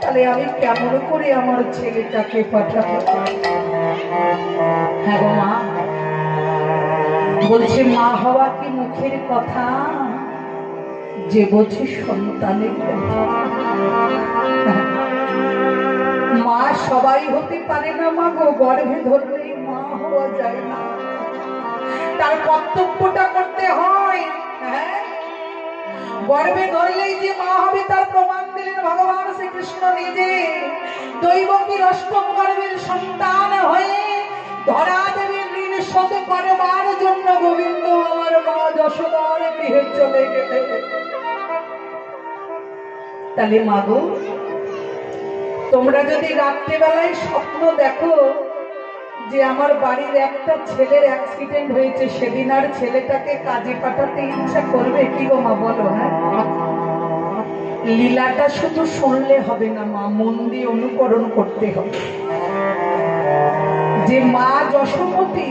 তাহলে আমি কেমন করে আমার ছেলেটাকে পাঠাবো? হ্যাঁ গো মা। বলছে, মা হওয়া কি মুখের কথা? যে বোঝে সন্তানের। মা সবাই হতে পারে না মা গো, গর্ভে ধরলেই মা হওয়া যায় না। তার কর্তব্যটা করতে হয় হ্যাঁ? গর্ভে ধরলেই যে মা হবে, তার প্রমাণ দিলেন ভগবান দৈবকীর অষ্টম গর্ভের সন্তান হয়ে ধরা দেবীর ঋণ শোধ করবার জন্য গোবিন্দ আমার মা যশোদার গৃহে চলে গেলে। তাহলে মাগো তোমরা যদি রাত্রেবেলায় স্বপ্ন দেখো যে আমার বাড়ির একটা ছেলের অ্যাক্সিডেন্ট হয়েছে, সেদিন আর ছেলেটাকে কাজে পাঠাতে ইচ্ছা করবে কি গো মা বলো হ্যাঁ? লীলাটা শুধু শুনলে হবে না মা মন দিয়ে অনুকরণ করতে হবে। যে মা যশোমতী